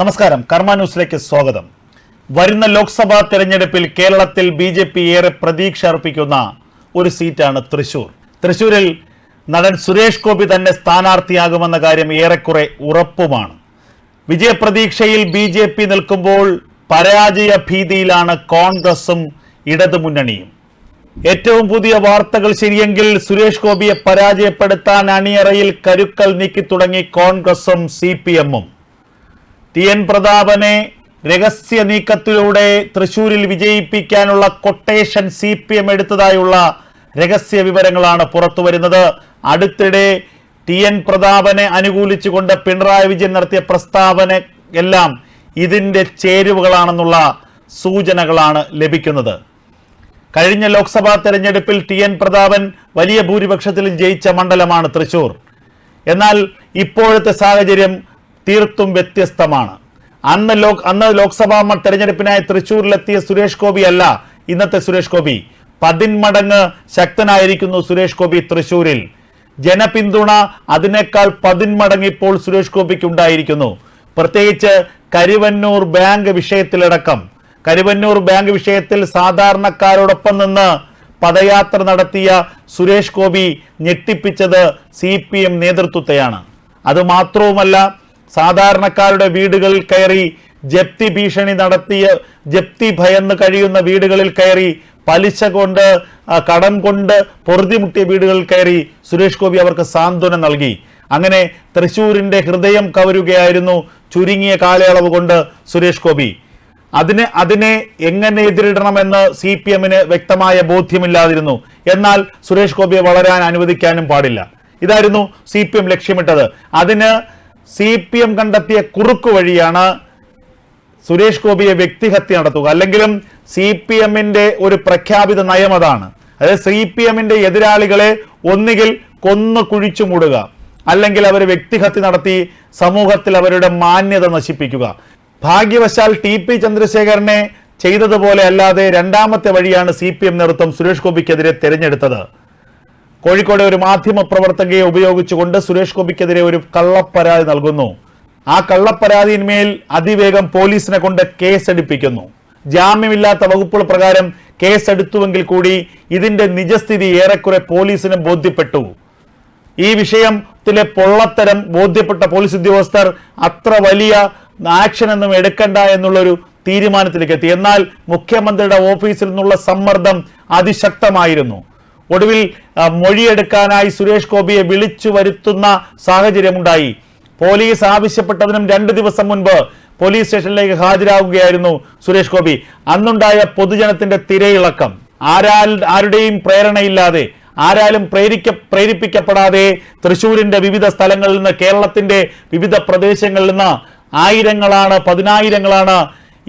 നമസ്കാരം. കർമ്മ ന്യൂസിലേക്ക് സ്വാഗതം. വരുന്ന ലോക്സഭാ തെരഞ്ഞെടുപ്പിൽ കേരളത്തിൽ ബി ജെ പി ഏറെ പ്രതീക്ഷ അർപ്പിക്കുന്ന ഒരു സീറ്റാണ് തൃശൂർ. തൃശൂരിൽ നടൻ സുരേഷ് ഗോപി തന്നെ സ്ഥാനാർത്ഥിയാകുമെന്ന കാര്യം ഏറെക്കുറെ ഉറപ്പുമാണ്. വിജയപ്രതീക്ഷയിൽ ബി ജെ പി നിൽക്കുമ്പോൾ പരാജയ ഭീതിയിലാണ് കോൺഗ്രസും ഇടതുമുന്നണിയും. ഏറ്റവും പുതിയ വാർത്തകൾ ശരിയെങ്കിൽ സുരേഷ് ഗോപിയെ പരാജയപ്പെടുത്താൻ അണിയറയിൽ കരുക്കൾ നീക്കി തുടങ്ങി കോൺഗ്രസും സി പി എമ്മും. ടി എൻ പ്രതാപനെ രഹസ്യ നീക്കത്തിലൂടെ തൃശൂരിൽ വിജയിപ്പിക്കാനുള്ള കൊട്ടേഷൻ സി പി എം എടുത്തതായുള്ള രഹസ്യ വിവരങ്ങളാണ് പുറത്തു വരുന്നത്. അടുത്തിടെ ടി എൻ പ്രതാപനെ അനുകൂലിച്ചുകൊണ്ട് പിണറായി വിജയൻ നടത്തിയ പ്രസ്താവന എല്ലാം ഇതിന്റെ ചേരുവകളാണെന്നുള്ള സൂചനകളാണ് ലഭിക്കുന്നത്. കഴിഞ്ഞ ലോക്സഭാ തെരഞ്ഞെടുപ്പിൽ ടി എൻ പ്രതാപൻ വലിയ ഭൂരിപക്ഷത്തിൽ ജയിച്ച മണ്ഡലമാണ് തൃശൂർ. എന്നാൽ ഇപ്പോഴത്തെ സാഹചര്യം തീർത്തും വ്യത്യസ്തമാണ്. അന്ന് ലോക് അന്ന് ലോക്സഭാ തെരഞ്ഞെടുപ്പിനായി തൃശൂരിലെത്തിയ സുരേഷ് ഗോപി അല്ല ഇന്നത്തെ സുരേഷ് ഗോപി. പതിന്മടങ്ങ് ശക്തനായിരിക്കുന്നു സുരേഷ് ഗോപി തൃശൂരിൽ. ജനപിന്തുണ അതിനേക്കാൾ പതിന്മടങ്ങ് ഇപ്പോൾ സുരേഷ് ഗോപിക്ക് ഉണ്ടായിരിക്കുന്നു പ്രത്യേകിച്ച് കരുവന്നൂർ ബാങ്ക് വിഷയത്തിലടക്കം. കരുവന്നൂർ ബാങ്ക് വിഷയത്തിൽ സാധാരണക്കാരോടൊപ്പം നിന്ന് പദയാത്ര നടത്തിയ സുരേഷ് ഗോപി ഞെട്ടിപ്പിച്ചത് സി പി എം നേതൃത്വത്തെയാണ്. അത് മാത്രവുമല്ല സാധാരണക്കാരുടെ വീടുകളിൽ കയറി ജപ്തി ഭീഷണി നടത്തിയ ജപ്തി ഭയന്ന് കഴിയുന്ന വീടുകളിൽ കയറി പലിശ കൊണ്ട് കടം കൊണ്ട് പൊറുതിമുട്ടിയ വീടുകളിൽ കയറി സുരേഷ് ഗോപി അവർക്ക് സാന്ത്വനം നൽകി. അങ്ങനെ തൃശൂരിന്റെ ഹൃദയം കവരുകയായിരുന്നു ചുരുങ്ങിയ കാലയളവ് കൊണ്ട് സുരേഷ് ഗോപി. അതിനെ അതിനെ എങ്ങനെ എതിരിടണമെന്ന് സി പി എമ്മിന് വ്യക്തമായ ബോധ്യമില്ലാതിരുന്നു. എന്നാൽ സുരേഷ് ഗോപിയെ വളരാൻ അനുവദിക്കാനും പാടില്ല. ഇതായിരുന്നു സി പി എം ലക്ഷ്യമിട്ടത്. അതിന് സി പി എം കണ്ടെത്തിയ കുറുക്കു വഴിയാണ് സുരേഷ് ഗോപിയെ വ്യക്തിഹത്യ നടത്തുക. അല്ലെങ്കിലും സി പി എമ്മിന്റെ ഒരു പ്രഖ്യാപിത നയം അതാണ്. അതായത് സി പി എമ്മിന്റെ എതിരാളികളെ ഒന്നുകിൽ കൊന്നു കുഴിച്ചു മൂടുക അല്ലെങ്കിൽ അവർ വ്യക്തിഹത്യ നടത്തി സമൂഹത്തിൽ അവരുടെ മാന്യത നശിപ്പിക്കുക. ഭാഗ്യവശാൽ ടി പി ചന്ദ്രശേഖരനെ ചെയ്തതുപോലെ അല്ലാതെ രണ്ടാമത്തെ വഴിയാണ് സി പി എം നേതൃത്വം സുരേഷ് ഗോപിക്കെതിരെ തെരഞ്ഞെടുത്തത്. കോഴിക്കോട് ഒരു മാധ്യമ പ്രവർത്തകയെ ഉപയോഗിച്ചുകൊണ്ട് സുരേഷ് ഗോപിക്കെതിരെ ഒരു കള്ളപ്പരാതി നൽകുന്നു. ആ കള്ളപ്പരാതിന്മേൽ അതിവേഗം പോലീസിനെ കൊണ്ട് കേസെടുപ്പിക്കുന്നു. ജാമ്യമില്ലാത്ത വകുപ്പുകൾ പ്രകാരം കേസെടുത്തുവെങ്കിൽ കൂടി ഇതിന്റെ നിജസ്ഥിതി ഏറെക്കുറെ പോലീസിന് ബോധ്യപ്പെട്ടു. ഈ വിഷയത്തിലെ പൊള്ളത്തരം ബോധ്യപ്പെട്ട പോലീസ് ഉദ്യോഗസ്ഥർ അത്ര വലിയ ആക്ഷൻ ഒന്നും എടുക്കണ്ട എന്നുള്ളൊരു തീരുമാനത്തിലേക്ക് എത്തി. എന്നാൽ മുഖ്യമന്ത്രിയുടെ ഓഫീസിൽ നിന്നുള്ള സമ്മർദ്ദം അതിശക്തമായിരുന്നു. ഒടുവിൽ മൊഴിയെടുക്കാനായി സുരേഷ് ഗോപിയെ വിളിച്ചു വരുത്തുന്ന സാഹചര്യമുണ്ടായി. പോലീസ് ആവശ്യപ്പെട്ടതിനും രണ്ട് ദിവസം മുൻപ് പോലീസ് സ്റ്റേഷനിലേക്ക് ഹാജരാകുകയായിരുന്നു സുരേഷ് ഗോപി. അന്നുണ്ടായ പൊതുജനത്തിന്റെ തിരയിളക്കം. ആരാൽ ആരുടെയും പ്രേരണയില്ലാതെ ആരാലും പ്രേരിക്ക പ്രേരിപ്പിക്കപ്പെടാതെ തൃശൂരിന്റെ വിവിധ സ്ഥലങ്ങളിൽ നിന്ന് കേരളത്തിന്റെ വിവിധ പ്രദേശങ്ങളിൽ നിന്ന് ആയിരങ്ങളാണ് പതിനായിരങ്ങളാണ്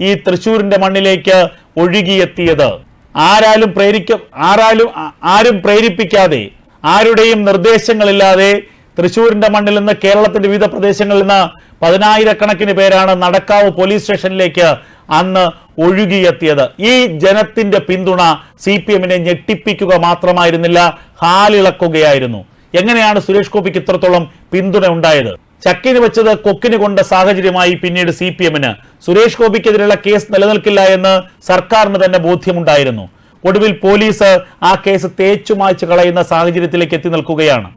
ഈ തൃശൂരിന്റെ മണ്ണിലേക്ക് ഒഴുകിയെത്തിയത്. ആരാലും പ്രേരിക്ക ആരാലും ആരും പ്രേരിപ്പിക്കാതെ ആരുടെയും നിർദ്ദേശങ്ങളില്ലാതെ തൃശ്ശൂരിന്റെ മണ്ണിൽ നിന്ന് കേരളത്തിന്റെ വിവിധ പ്രദേശങ്ങളിൽ നിന്ന് പതിനായിരക്കണക്കിന് പേരാണ് നടക്കാവ് പോലീസ് സ്റ്റേഷനിലേക്ക് അന്ന് ഒഴുകിയെത്തിയത്. ഈ ജനത്തിന്റെ പിന്തുണ സി പി എമ്മിനെ ഞെട്ടിപ്പിക്കുക മാത്രമായിരുന്നില്ല ഹാലിളക്കുകയായിരുന്നു എങ്ങനെയാണ് സുരേഷ് ഗോപിക്ക് ഇത്രത്തോളം പിന്തുണ ഉണ്ടായത് ചക്കിന് വെച്ചത് കൊക്കിന് കൊണ്ട സാഹചര്യമായി പിന്നീട് സി പി എമ്മിന്. സുരേഷ് ഗോപിക്കെതിരെയുള്ള കേസ് നിലനിൽക്കില്ല എന്ന് സർക്കാരിന് തന്നെ ബോധ്യമുണ്ടായിരുന്നു. ഒടുവിൽ പോലീസ് ആ കേസ് തേച്ചു മായ്ച്ചു കളയുന്ന സാഹചര്യത്തിലേക്ക് എത്തി നിൽക്കുകയാണ്.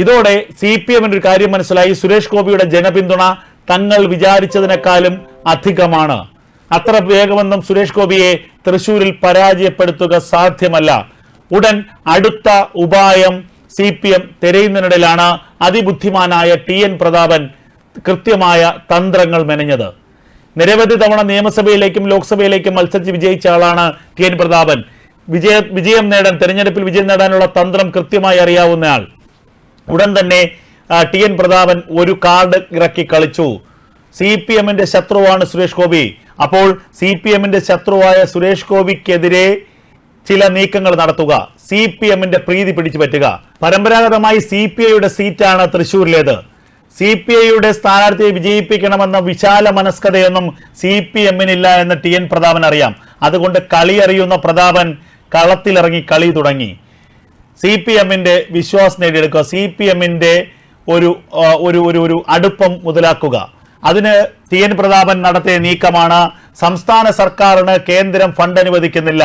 ഇതോടെ സി പി എമ്മിന് ഒരു കാര്യം മനസ്സിലായി. സുരേഷ് ഗോപിയുടെ ജനപിന്തുണ തങ്ങൾ വിചാരിച്ചതിനേക്കാളും അധികമാണ്. അത്ര വേഗമൊന്നും സുരേഷ് ഗോപിയെ തൃശൂരിൽ പരാജയപ്പെടുത്തുക സാധ്യമല്ല. ഉടൻ അടുത്ത ഉപായം സി പി എം തിരയുന്നതിനിടയിലാണ് അതിബുദ്ധിമാനായ ടി എൻ പ്രതാപൻ കൃത്യമായ തന്ത്രങ്ങൾ മെനഞ്ഞത്. നിരവധി തവണ നിയമസഭയിലേക്കും ലോക്സഭയിലേക്കും മത്സരിച്ച് വിജയിച്ച ആളാണ് ടി എൻ പ്രതാപൻ. വിജയ വിജയം നേടാൻ തെരഞ്ഞെടുപ്പിൽ വിജയം നേടാനുള്ള തന്ത്രം കൃത്യമായി അറിയാവുന്നയാൾ ഉടൻ തന്നെ ടി എൻ പ്രതാപൻ ഒരു കാർഡ് ഇറക്കി കളിച്ചു. സി പി എമ്മിന്റെ ശത്രുവാണ് സുരേഷ് ഗോപി. അപ്പോൾ സി പി എമ്മിന്റെ ശത്രുവായ സുരേഷ് ഗോപിക്കെതിരെ ചില നീക്കങ്ങൾ നടത്തുക. സി പി എമ്മിന്റെ പ്രീതി പിടിച്ചു പറ്റുക. പരമ്പരാഗതമായി സി പി ഐയുടെ സീറ്റാണ് തൃശൂരിലേത്. സി പി ഐയുടെ സ്ഥാനാർത്ഥിയെ വിജയിപ്പിക്കണമെന്ന വിശാല മനസ്കതയൊന്നും സി പി എമ്മിനില്ല എന്ന് ടി എൻ പ്രതാപൻ അറിയാം. അതുകൊണ്ട് കളി അറിയുന്ന പ്രതാപൻ കളത്തിലിറങ്ങി കളി തുടങ്ങി. സി പി എമ്മിന്റെ വിശ്വാസം നേടിയെടുക്കുക. സി പി എമ്മിന്റെ ഒരു ഒരു ഒരു ഒരു അടുപ്പം മുതലാക്കുക. അതിന് ടി എൻ പ്രതാപൻ നടത്തിയ നീക്കമാണ് സംസ്ഥാന സർക്കാരിന് കേന്ദ്രം ഫണ്ട് അനുവദിക്കുന്നില്ല.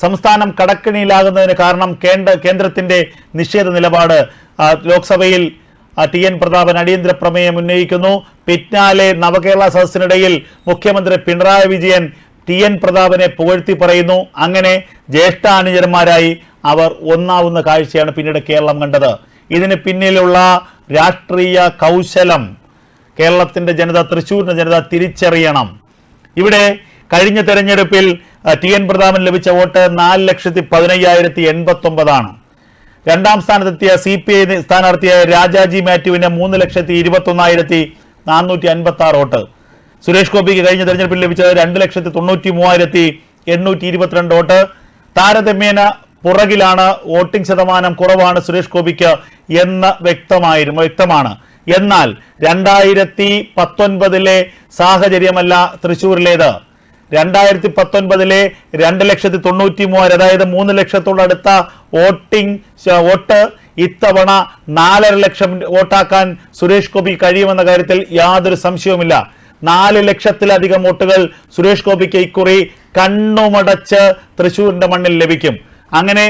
സംസ്ഥാനം കടക്കിണിയിലാകുന്നതിന് കാരണം കേന്ദ്ര കേന്ദ്രത്തിന്റെ നിഷേധ നിലപാട്. ലോക്സഭയിൽ ടി എൻ പ്രതാപൻ അടിയന്തര പ്രമേയം ഉന്നയിക്കുന്നു. പിന്നാലെ നവകേരള സദസ്സിനിടയിൽ മുഖ്യമന്ത്രി പിണറായി വിജയൻ ടി എൻ പ്രതാപനെ പുകഴ്ത്തി പറയുന്നു. അങ്ങനെ ജ്യേഷ്ഠ അനുചരന്മാരായി അവർ ഒന്നാവുന്ന കാഴ്ചയാണ് പിന്നീട് കേരളം കണ്ടത്. ഇതിന് പിന്നിലുള്ള രാഷ്ട്രീയ കൗശലം കേരളത്തിന്റെ ജനത തൃശ്ശൂരിന്റെ ജനത തിരിച്ചറിയണം. ഇവിടെ കഴിഞ്ഞ തെരഞ്ഞെടുപ്പിൽ ടി എൻ പ്രതാപൻ ലഭിച്ച വോട്ട് നാല് ലക്ഷത്തി പതിനയ്യായിരത്തി എൺപത്തി ഒമ്പതാണ് രണ്ടാം സ്ഥാനത്തെത്തിയ സി പി ഐ സ്ഥാനാർത്ഥിയായ രാജാജി മാത്യുവിന് മൂന്ന് ലക്ഷത്തി ഇരുപത്തി ഒന്നായിരത്തി നാനൂറ്റി അൻപത്തി ആറ് വോട്ട്. സുരേഷ് ഗോപിക്ക് കഴിഞ്ഞ തെരഞ്ഞെടുപ്പിൽ ലഭിച്ചത് രണ്ട് ലക്ഷത്തി തൊണ്ണൂറ്റി മൂവായിരത്തി എണ്ണൂറ്റി ഇരുപത്തിരണ്ട് വോട്ട്. താരതമ്യേന പുറകിലാണ് വോട്ടിംഗ് ശതമാനം കുറവാണ് സുരേഷ് ഗോപിക്ക് എന്ന് വ്യക്തമായിരുന്നു വ്യക്തമാണ്. എന്നാൽ രണ്ടായിരത്തി പത്തൊൻപതിലെ സാഹചര്യമല്ല തൃശൂരിലേത് രണ്ടായിരത്തി പത്തൊൻപതിലെ രണ്ട് ലക്ഷത്തി തൊണ്ണൂറ്റി മൂവായിരം അതായത് മൂന്ന് ലക്ഷത്തോടടുത്ത വോട്ടിംഗ് വോട്ട് ഇത്തവണ നാലര ലക്ഷം വോട്ടാക്കാൻ സുരേഷ് ഗോപി കഴിയുമെന്ന കാര്യത്തിൽ യാതൊരു സംശയവുമില്ല. നാല് ലക്ഷത്തിലധികം വോട്ടുകൾ സുരേഷ് ഗോപിക്ക് ഇക്കുറി കണ്ണുമടച്ച് തൃശൂരിന്റെ മണ്ണിൽ ലഭിക്കും. അങ്ങനെ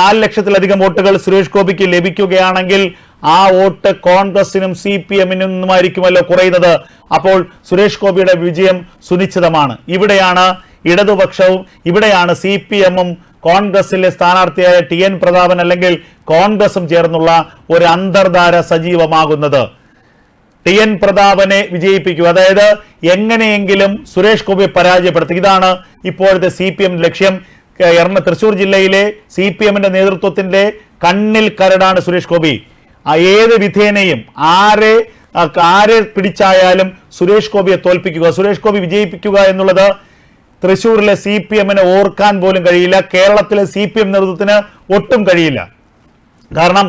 നാല് ലക്ഷത്തിലധികം വോട്ടുകൾ സുരേഷ് ഗോപിക്ക് ലഭിക്കുകയാണെങ്കിൽ ആ വോട്ട് കോൺഗ്രസിനും സി പി എമ്മിനും നിന്നുമായിരിക്കുമല്ലോ കുറയുന്നത്. അപ്പോൾ സുരേഷ് ഗോപിയുടെ വിജയം സുനിശ്ചിതമാണ്. ഇവിടെയാണ് ഇടതുപക്ഷവും ഇവിടെയാണ് സി പി എമ്മും കോൺഗ്രസിലെ സ്ഥാനാർത്ഥിയായ ടി എൻ പ്രതാപൻ അല്ലെങ്കിൽ കോൺഗ്രസും ചേർന്നുള്ള ഒരു അന്തർധാര സജീവമാകുന്നത്. ടി എൻ പ്രതാപനെ വിജയിപ്പിക്കുക അതായത് എങ്ങനെയെങ്കിലും സുരേഷ് ഗോപിയെ പരാജയപ്പെടുത്തുക ഇതാണ് ഇപ്പോഴത്തെ സി പി എം ലക്ഷ്യം. എറണ തൃശൂർ ജില്ലയിലെ സി പി എമ്മിന്റെ നേതൃത്വത്തിന്റെ കണ്ണിൽ കരടാണ് സുരേഷ് ഗോപി. ഏത് വിധേനയും ആരെ ആരെ പിടിച്ചായാലും സുരേഷ് ഗോപിയെ തോൽപ്പിക്കുക സുരേഷ് ഗോപി വിജയിപ്പിക്കുക എന്നുള്ളത് തൃശൂരിലെ സി പി എമ്മിനെ ഓർക്കാൻ പോലും കഴിയില്ല കേരളത്തിലെ സി പി എം നേതൃത്വത്തിന് ഒട്ടും കഴിയില്ല. കാരണം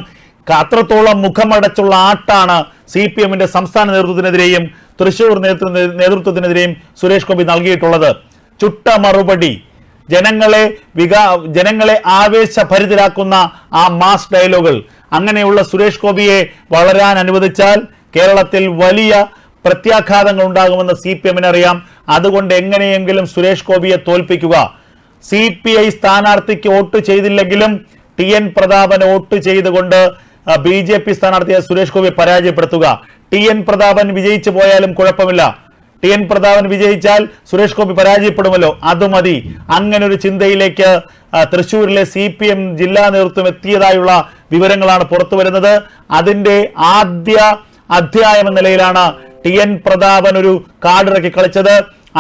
അത്രത്തോളം മുഖമടച്ചുള്ള ആട്ടാണ് സി പി എമ്മിന്റെ സംസ്ഥാന നേതൃത്വത്തിനെതിരെയും നേതൃത്വ നേതൃത്വത്തിനെതിരെയും സുരേഷ് ഗോപി നൽകിയിട്ടുള്ളത്. ചുട്ട മറുപടി ജനങ്ങളെ വികാ ജനങ്ങളെ ആവേശഭരിതരാക്കുന്ന ആ മാസ് ഡയലോഗുകൾ അങ്ങനെയുള്ള സുരേഷ് ഗോപിയെ വളരാൻ അനുവദിച്ചാൽ കേരളത്തിൽ വലിയ പ്രത്യാഘാതങ്ങൾ ഉണ്ടാകുമെന്ന് സി പി എമ്മിന് അറിയാം. അതുകൊണ്ട് എങ്ങനെയെങ്കിലും സുരേഷ് ഗോപിയെ തോൽപ്പിക്കുക. സി പി ഐ സ്ഥാനാർത്ഥിക്ക് വോട്ട് ചെയ്തില്ലെങ്കിലും ടി എൻ പ്രതാപൻ വോട്ട് ചെയ്തുകൊണ്ട് ബി ജെ പി സ്ഥാനാർത്ഥിയെ സുരേഷ് ഗോപിയെ പരാജയപ്പെടുത്തുക. ടി എൻ പ്രതാപൻ വിജയിച്ചു പോയാലും കുഴപ്പമില്ല. ടി എൻ പ്രതാപൻ വിജയിച്ചാൽ സുരേഷ് ഗോപി പരാജയപ്പെടുമല്ലോ. അത് മതി. അങ്ങനെ ഒരു ചിന്തയിലേക്ക് തൃശൂരിലെ സി പി എം ജില്ലാ നേതൃത്വം എത്തിയതായുള്ള വിവരങ്ങളാണ് പുറത്തു വരുന്നത്. അതിന്റെ ആദ്യ അധ്യായം എന്ന നിലയിലാണ് ടി എൻ പ്രതാപൻ ഒരു കാർഡിറക്കി കളിച്ചത്.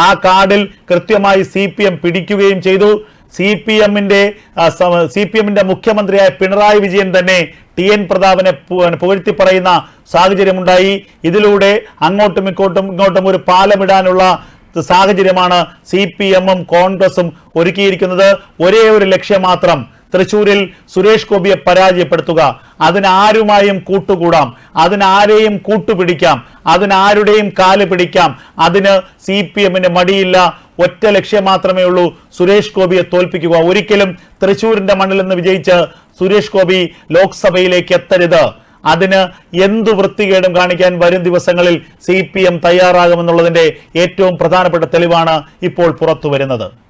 ആ കാർഡിൽ കൃത്യമായി സി പി എം പിടിക്കുകയും ചെയ്തു. സി പി എമ്മിന്റെ സി പി എമ്മിന്റെ മുഖ്യമന്ത്രിയായ പിണറായി വിജയൻ തന്നെ ടി എൻ പ്രതാപനെ പുകഴ്ത്തി പറയുന്ന സാഹചര്യമുണ്ടായി. ഇതിലൂടെ അങ്ങോട്ടും ഇങ്ങോട്ടും ഇങ്ങോട്ടും ഒരു പാലമിടാനുള്ള സാഹചര്യമാണ് സി പി എമ്മും കോൺഗ്രസും ഒരുക്കിയിരിക്കുന്നത്. ഒരേ ഒരു ലക്ഷ്യം മാത്രം തൃശൂരിൽ സുരേഷ് ഗോപിയെ പരാജയപ്പെടുത്തുക. അതിനാരുമായും കൂട്ടുകൂടാം. അതിനാരെയും കൂട്ടുപിടിക്കാം. അതിനാരുടെയും കാൽ പിടിക്കാം. അതിന് സി പി എമ്മിന് മടിയില്ല. ഒറ്റ ലക്ഷ്യം മാത്രമേ ഉള്ളൂ. സുരേഷ് ഗോപിയെ തോൽപ്പിക്കുക. ഒരിക്കലും തൃശൂരിന്റെ മണ്ണിൽ നിന്ന് വിജയിച്ച് സുരേഷ് ഗോപി ലോക്സഭയിലേക്ക് എത്തരുത്. അതിന് എന്തു വൃത്തികേടും കാണിക്കാൻ വരും ദിവസങ്ങളിൽ സി പി എം തയ്യാറാകുമെന്നുള്ളതിന്റെ ഏറ്റവും പ്രധാനപ്പെട്ട തെളിവാണ് ഇപ്പോൾ പുറത്തു വരുന്നത്